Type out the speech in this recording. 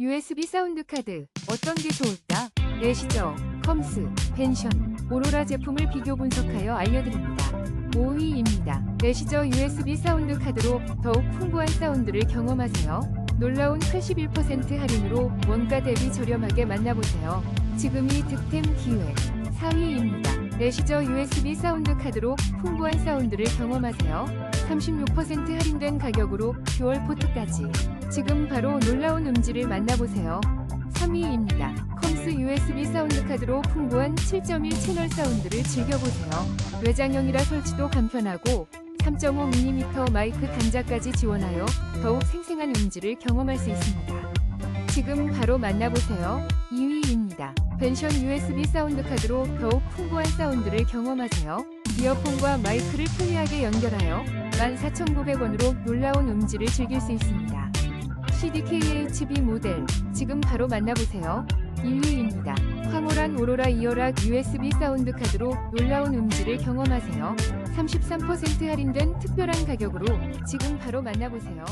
USB 사운드 카드 어떤 게 좋을까? 내시저, 컴스, 펜션, 오로라 제품을 비교 분석하여 알려드립니다. 5위입니다. 내시저 USB 사운드 카드로 더욱 풍부한 사운드를 경험하세요. 놀라운 81% 할인으로 원가 대비 저렴하게 만나보세요. 지금이 득템 기회. 4위입니다. 내시저 USB 사운드 카드로 풍부한 사운드를 경험하세요. 36% 할인된 가격으로 듀얼 포트까지. 지금 바로 놀라운 음질을 만나보세요. 3위입니다. 컴스 USB 사운드 카드로 풍부한 7.1 채널 사운드를 즐겨보세요. 외장형이라 설치도 간편하고 3.5mm 마이크 단자까지 지원하여 더욱 생생한 음질을 경험할 수 있습니다. 지금 바로 만나보세요. 2위입니다. 벤션 USB 사운드 카드로 더욱 풍부한 사운드를 경험하세요. 이어폰과 마이크를 편리하게 연결하여 14,900원으로 놀라운 음질을 즐길 수 있습니다. CDKHB 모델 지금 바로 만나보세요. 1위입니다. 황홀한 오로라 이어락 USB 사운드 카드로 놀라운 음질을 경험하세요. 33% 할인된 특별한 가격으로 지금 바로 만나보세요.